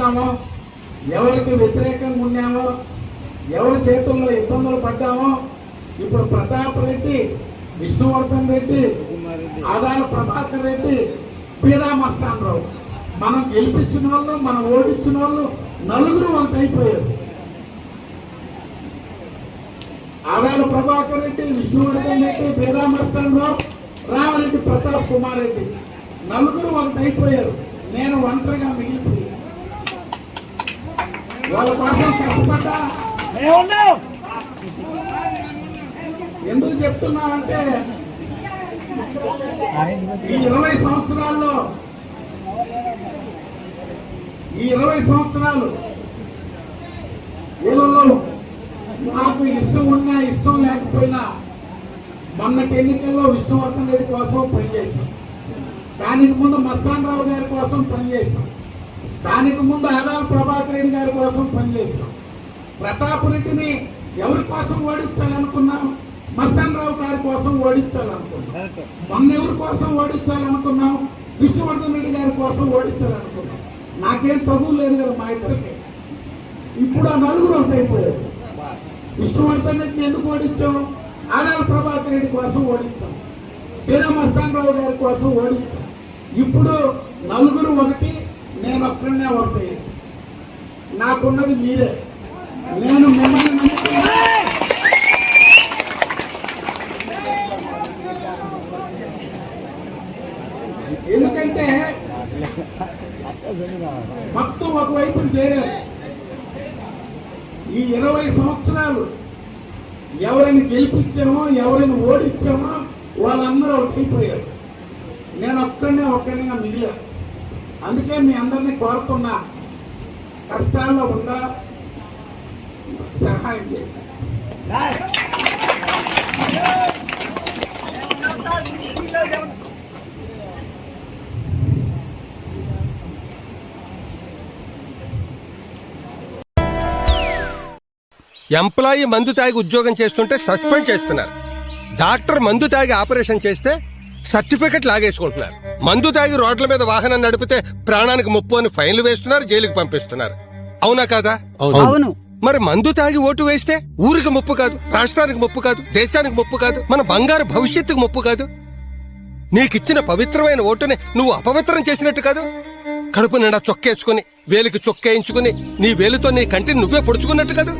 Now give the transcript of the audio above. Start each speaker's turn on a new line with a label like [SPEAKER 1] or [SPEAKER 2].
[SPEAKER 1] కష్టపడ్డామో ఎవరికి వ్యతిరేకంగా ఉన్నామో? ఎవరి చేతుల్లో ఇబ్బందులు పడ్డామో? ఇప్పుడు ప్రతాప్ రెడ్డి విష్ణువర్ధన్ రెడ్డి ఆదాయ ప్రభాకర్ రెడ్డి పీరామస్తాన్ రావు. మనం గెలిపించిన వాళ్ళు మనం ఓడించిన వాళ్ళు నలుగురు వాళ్ళకి అయిపోయారు. ఆదాయ ప్రభాకర్ రెడ్డి విష్ణువర్ధన్ రెడ్డి పీరామస్తాన్ రావు రామరెడ్డి ప్రతాప్ కుమార్ రెడ్డి నలుగురు వాళ్ళకి అయిపోయారు. నేను ఒంటరిగా మిగిలిపోయాను. ఎందుకు చెప్తున్నామంటే ఈ ఇరవై సంవత్సరాల్లో ఈ ఇరవై సంవత్సరాలు వీళ్ళలో నాకు ఇష్టం ఉన్నా ఇష్టం లేకపోయినా మొన్నటి ఎన్నికల్లో విష్ణువర్ధన్ రెడ్డి కోసం పనిచేశాం. దానికి ముందు మస్తాన్ రావు గారి కోసం పనిచేశాం. దానికి ముందు ఆదాల కోసం పనిచేశాం ప్రతాప్ రెడ్డిని ఎవరి కోసం ఓడించాలనుకున్నాం? మస్తాన్ రావు గారి కోసం ఓడించాలనుకున్నాం. మొన్న ఎవరి కోసం ఓడించాలనుకున్నాం? విష్ణువర్ధన్ రెడ్డి గారి కోసం ఓడించాలనుకున్నాం. నాకేం చదువు లేదు కదా మా ఇద్దరికి. ఇప్పుడు ఆ నలుగురు ఒకటి అయిపోయారు విష్ణువర్ధన్ రెడ్డిని ఎందుకు ఓడించాం? ఆదాల ప్రభాకర్ రెడ్డి కోసం ఓడించాం. వీర మస్తాన్ రావు గారి కోసం ఓడించాం. ఇప్పుడు నలుగురు ఒకటి నేను ఒక్కడనే ఒకటి నాకున్నది మీరే. నేను మిమ్మల్ని ఎందుకంటే మొత్తం ఒకవైపు చేరారు. ఈ ఇరవై సంవత్సరాలు ఎవరిని గెలిపించామో ఎవరిని ఓడించామో వాళ్ళందరూ ఒకటిపోయారు నేను ఒక్కడనే ఒక్కడిగా మిగిలా అందుకే మీ అందరినీ కోరుతున్నా కష్టాల్లో ఉన్నా సహాయం చేయండి
[SPEAKER 2] ఎంప్లాయీ మందు తాగి ఉద్యోగం చేస్తుంటే సస్పెండ్ చేస్తున్నారు. డాక్టర్ మందు తాగి ఆపరేషన్ చేస్తే సర్టిఫికెట్ లాగేసుకుంటున్నారు. మందు తాగి రోడ్ల మీద వాహనం నడిపితే ప్రాణానికి ముప్పు అని ఫైన్లు వేస్తున్నారు జైలుకి పంపిస్తున్నారు. అవునా కాదా?
[SPEAKER 3] అవును.
[SPEAKER 2] మరి మందు తాగి ఓటు వేస్తే ఊరికి ముప్పు కాదు రాష్ట్రానికి ముప్పు కాదు దేశానికి ముప్పు కాదు మన బంగారు భవిష్యత్తుకు ముప్పు కాదు. నీకిచ్చిన పవిత్రమైన ఓటుని నువ్వు అపవిత్రం చేసినట్టు కాదు. కడుపు నిండా చొక్కేసుకుని వేలికి చొక్కేయించుకుని నీ వేలుతో నీ కంటిని నువ్వే పొడుచుకున్నట్టు కాదు.